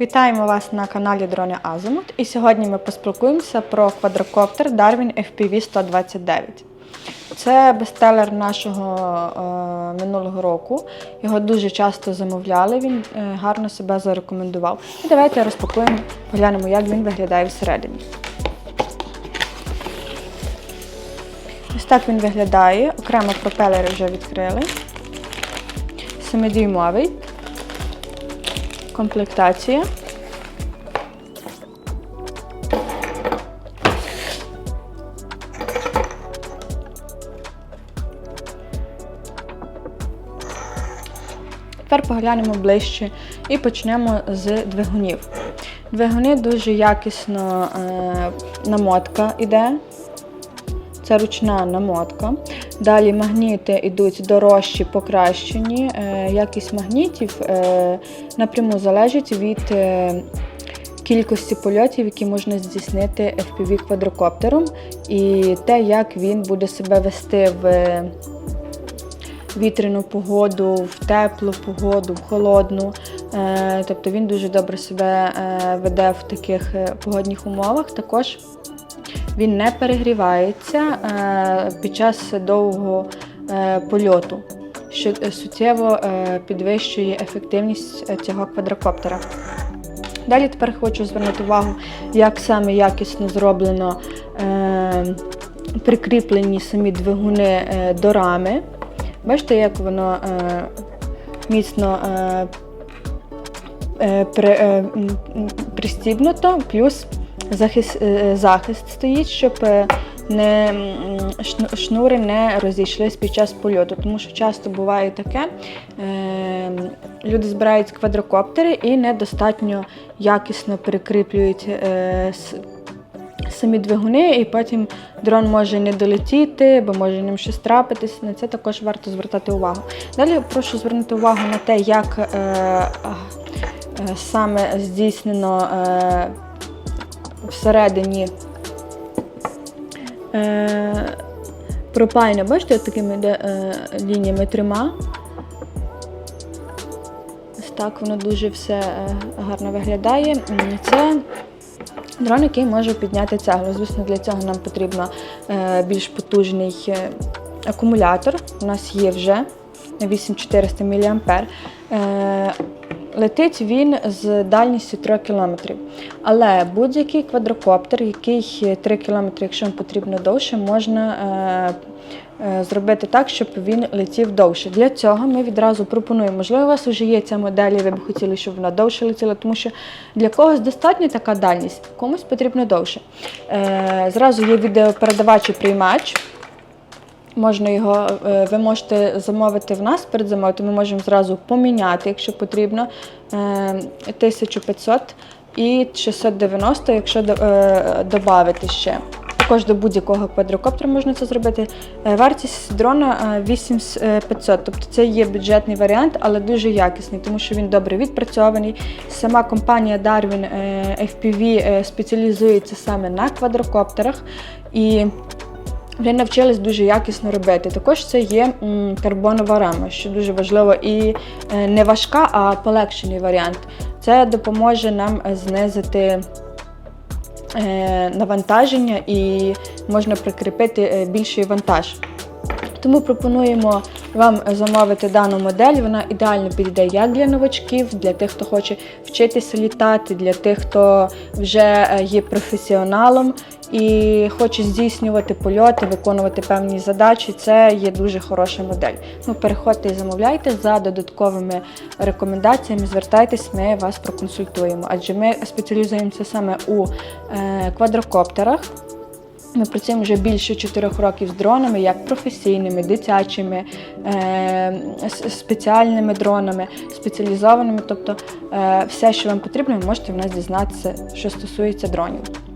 Вітаємо вас на каналі Дрони Азимут. І сьогодні ми поспілкуємося про квадрокоптер Darwin FPV 129. Це бестселер нашого е, минулого року. Його дуже часто замовляли, він е, гарно себе зарекомендував. І давайте розпакуємо, поглянемо, як він виглядає всередині. Ось так він виглядає. Окремо пропелери вже відкрили. 7-дюймовий. Комплектація. Тепер поглянемо ближче і почнемо з двигунів. Двигуни дуже якісно е, намотка йде. Це ручна намотка. Далі магніти йдуть дорожчі, покращені. Е, якість магнітів е, напряму залежить від е, кількості польотів, які можна здійснити FPV квадрокоптером, і те, як він буде себе вести в вітряну погоду, в теплу погоду, в холодну. Тобто він дуже добре себе веде в таких погодних умовах. Також він не перегрівається е, під час довгого е, польоту, що е, суттєво підвищує ефективність цього квадрокоптера. Далі тепер хочу звернути увагу, як саме якісно зроблено прикріплені самі двигуни до рами. Бачите, як воно міцно пристібнуто, плюс захист, е, захист стоїть, щоб е, не, шнури не розійшлись під час польоту. Тому що часто буває таке, е, люди збирають квадрокоптери і недостатньо якісно прикріплюють е, самі двигуни, і потім дрон може не долетіти, бо може ним щось трапитись. На це також варто звертати увагу. Далі прошу звернути увагу на те, як е, е, саме здійснено е, всередині е, пропайне. Бачите, такими е, лініями трьома. Ось так воно дуже все е, гарно виглядає. Це Дрон, який може підняти цеглу. Звісно, для цього нам потрібно е, більш потужний е, акумулятор. У нас є вже на 8400 мА. Летить він з дальністю 3 км. Але будь-який квадрокоптер, який 3 км, якщо вам потрібно довше, можна е, е, зробити так, щоб він летів довше. Для цього ми відразу пропонуємо, можливо, у вас вже є ця модель, і ви б хотіли, щоб вона довше летіла, тому що для когось достатньо така дальність, комусь потрібно довше. Е, Зразу є відеопередавач і приймач. Можна його, е, ви можете замовити в нас перед замовити. Ми можемо зразу поміняти, якщо потрібно. е, 1500 і 690, якщо е, додати ще. Також до будь-якого квадрокоптера можна це зробити. Е, Вартість дрона е, 8500, тобто це є бюджетний варіант, але дуже якісний, тому що він добре відпрацьований. Сама компанія Darwin е, FPV е, спеціалізується саме на квадрокоптерах. І вже навчились дуже якісно робити. Також це є карбонова рама, що дуже важливо, і е, не важка, а полегшений варіант. Це допоможе нам е, знизити е, навантаження і можна прикріпити більший вантаж. Тому пропонуємо вам замовити дану модель. Вона ідеально підійде як для новачків, для тих, хто хоче вчитися літати, для тих, хто вже є професіоналом і хоче здійснювати польоти, виконувати певні задачі. Це є дуже хороша модель. Ну, переходьте і замовляйте за додатковими рекомендаціями. Звертайтесь, ми вас проконсультуємо, адже ми спеціалізуємося саме у е, квадрокоптерах. Ми працюємо вже більше 4 років з дронами, як професійними, дитячими, е, спеціальними дронами, спеціалізованими. Тобто е, все, що вам потрібно, ви можете в нас дізнатися, що стосується дронів.